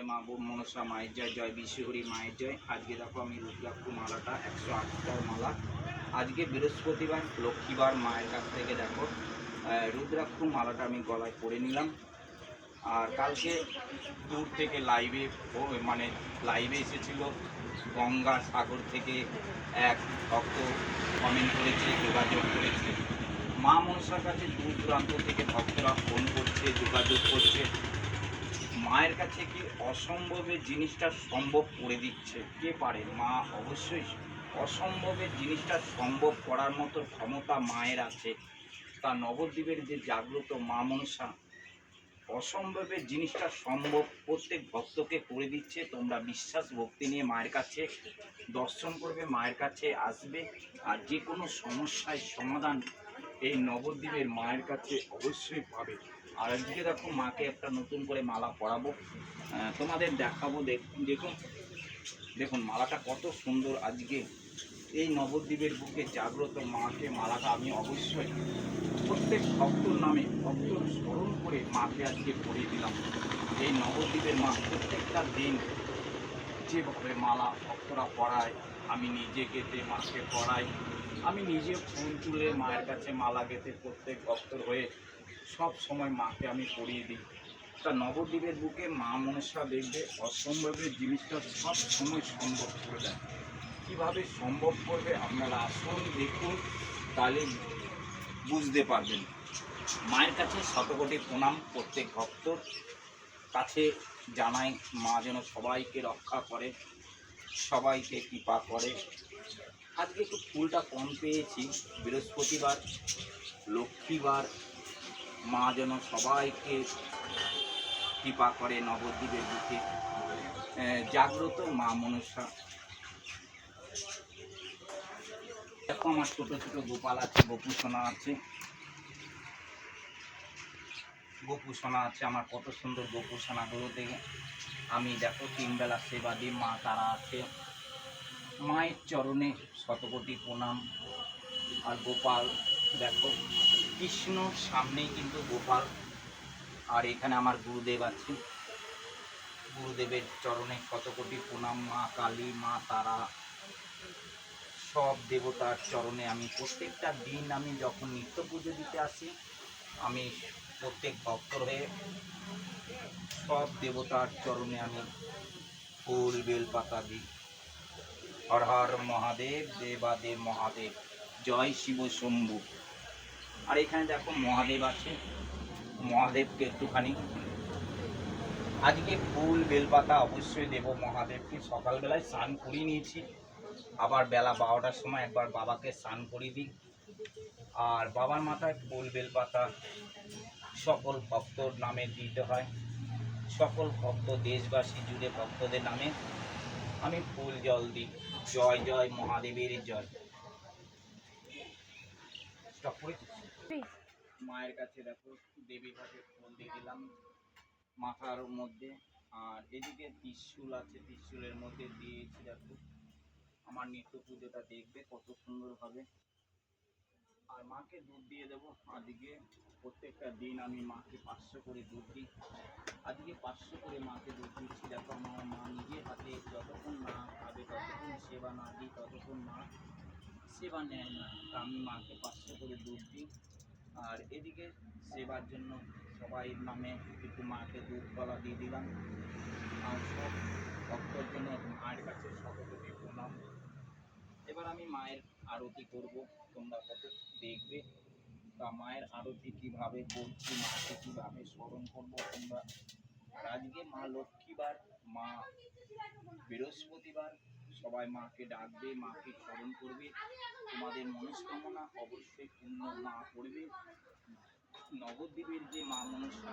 জয় মা গো মনসা, মায়ের জয় জয় বিশ্বহরি মায়ের জয়। আজকে দেখো আমি রুদ্রাক্ষ মালাটা, একশো আটটার মালা। আজকে বৃহস্পতিবার, লক্ষ্মীবার মায়ের কাছ থেকে দেখো। রুদ্রাক্ষ মালাটা আমি গলায় পরে নিলাম। আর কালকে দূর থেকে লাইভে মানে লাইভে এসেছিল গঙ্গা সাগর থেকে এক ভক্ত কমেন্ট করেছে, যোগাযোগ করেছে। মা মনসার কাছে দূর দূরান্ত থেকে ভক্তরা ফোন করছে, যোগাযোগ করছে। মায়ের কাছে কি অসম্ভবের জিনিসটা সম্ভব করে দিচ্ছে? কে পারে? মা অবশ্যই অসম্ভবের জিনিসটা সম্ভব করার মতো ক্ষমতা মায়ের আছে। তা নবদ্বীপের যে জাগ্রত মা মনসা, অসম্ভবের জিনিসটা সম্ভব প্রত্যেক ভক্তকে করে দিচ্ছে। তোমরা বিশ্বাস, ভক্তি নিয়ে মায়ের কাছে দর্শন করবে, মায়ের কাছে আসবে। আর যে কোনো সমস্যায় সমাধান এই নবদ্বীপের মায়ের কাছে অবশ্যই পাবে। আর একদিকে দেখো মাকে একটা নতুন করে মালা পরাবো। তোমাদের দেখাবো, দেখ- দেখুন। দেখুন, মালাটা কত সুন্দর আজকে। এই নবদ্বীপের বুকে জাগ্রত মাকে মালাটা আমি অবশ্যই প্রত্যেক ভক্তর নামে, ভক্তর স্মরণ করে মাকে আজকে পরিয়ে দিলাম। এই নবদ্বীপের মা প্রত্যেকটা দিন যেভাবে মালা ভক্তরা পড়ায় আমি নিজে গেতে মাকে পড়াই আমি নিজে ফুল তুলে মায়ের কাছে মালা গেতে প্রত্যেক ভক্তর হয়ে সব সময় মাকে আমি পরিয়ে দিই। তা নবদ্বীপের বুকে মা মনসা দেখবে অসম্ভবের জিনিসটা সব সময় সম্ভব করে দেয়। কীভাবে সম্ভব করবে আপনারা আসুন, দেখুন, তাহলে বুঝতে পারবেন। মায়ের কাছে শতকোটি প্রণাম প্রত্যেক ভক্তর কাছে জানাই, মা যেন সবাইকে রক্ষা করে, সবাইকে কৃপা করে। আজকে একটু ফুলটা কম পেয়েছি। বৃহস্পতিবার, লক্ষ্মীবার মা যেন সবাইকে কৃপা করে নবদ্বীপের আহ, জাগ্রত মা মনসা। দেখো আমার ছোটো ছোটো গোপাল আছে গোপুসোনা আছে। গোপুসোনা আছে আমার কত সুন্দর গোপুসোনাগুলো দেখে। আমি দেখো তিনবেলা সেবা দিই মা তারা আছে। মায়ের চরণে শতকোটি প্রণাম। আর গোপাল দেখো কৃষ্ণ সামনেই কিন্তু গোপাল। আর এখানে আমার গুরুদেব আছে গুরুদেবের চরণে শতকোটি প্রণাম, মা কালী, মা তারা। সব দেবতার চরণে আমি প্রত্যেকটা দিন আমি যখন নিত্য পুজো দিতে আসি, আমি প্রত্যেক ভক্ত হয়ে সব দেবতার চরণে আমি ফুল বেল পাতা দিই। হর হর মহাদেব, দেবাদেব, মহাদেব। জয় শিব শম্ভু। আর এখানে দেখো মহাদেব আছে। মহাদেবকে একটুখানি আজকে ফুল, বেলপাতা অবশ্যই দেব মহাদেবকে। সকালবেলায় স্নান করিয়ে নিয়েছি। আবার বেলা বারোটার সময় একবার বাবাকে স্নান করিয়ে দিই। আর বাবার মাথায় ফুল, বেলপাতা সকল ভক্তর নামে দিতে হয়। সকল ভক্ত, দেশবাসী জুড়ে ভক্তদের নামে আমি ফুল, জল দিই। জয় জয় মহাদেবের জয়। মায়ের কাছে দেখো দেবী ঘাটে ফুল দিয়ে দিলাম মাথার মধ্যে। আর এদিকে ত্রিশূল আছে, ত্রিশূলের মধ্যে দিয়েছি দেখো। আমার নিত্য পুজোটা দেখবে কত সুন্দর হবে। আর মাকে দুধ দিয়ে দেবো। আজকে প্রত্যেকটা দিন আমি মাকে পাঁচশো করে দুধ দিই। আজকে পাঁচশো করে মাকে দুধ দিচ্ছি। দেখো আমার মা নিজে হাতে যতক্ষণ না খাবে, ততক্ষণ সেবা না দিই, ততক্ষণ মা সেবা নেয় না। আমি মাকে পাঁচশো করে দুধ দিই। আর এদিকে সেবার জন্য সবাই নামে একটু মাকে দুধ কলা দিয়ে দিলাম। আর সব ভক্তর জন্য মায়ের কাছে সকলকে প্রণাম এবার আমি মায়ের আরতি করব, তোমরা কত দেখবে। তা মায়ের আরতি কীভাবে করছি, মাকে কীভাবে স্মরণ করব তোমরা। আজকে মা লক্ষ্মীবার, মা বৃহস্পতিবার সবাই মাকে ডাকবে, মাকে স্মরণ করবে। তোমাদের মনস্কামনা অবশ্যই পূর্ণ মা করবে। নবদ্বীপের যে মা মনসা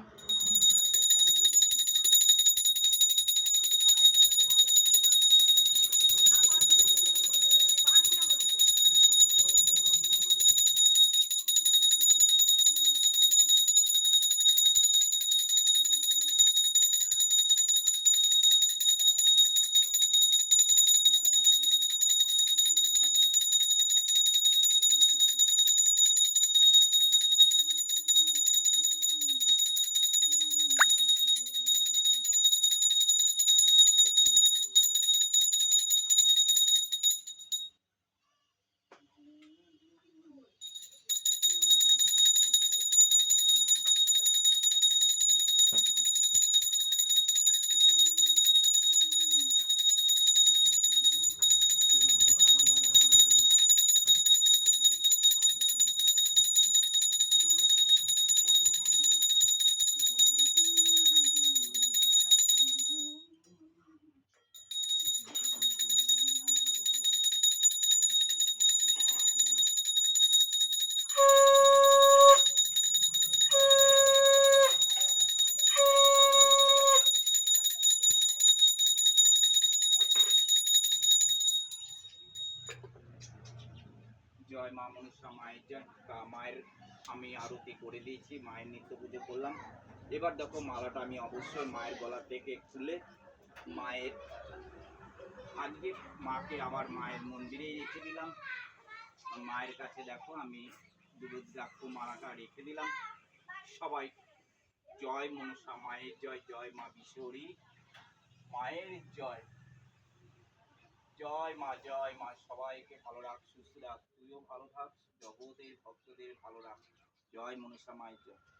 জয় মা মনসা মায়ের জয় মায়ের আমি আরতি করে দিয়েছি, মায়ের নিত্য পুজো করলাম। এবার দেখো মালাটা আমি অবশ্যই মায়ের গলা থেকে খুলে মায়ের আজকে মাকে আবার মায়ের মন্দিরেই রেখে দিলাম। মায়ের কাছে দেখো আমি রুদ্রাক্ষ মালাটা রেখে দিলাম। সবাই জয় মনসা মায়ের জয় জয় মা বিশ্বরী মায়ের জয়। জয় মা জয় মা, সবাইকে ভালো রাখ, সুস্থ রাখ, তুইও ভালো থাক, জগতের ভক্তদের ভালো রাখ। জয় মনসা মায়ের জয়।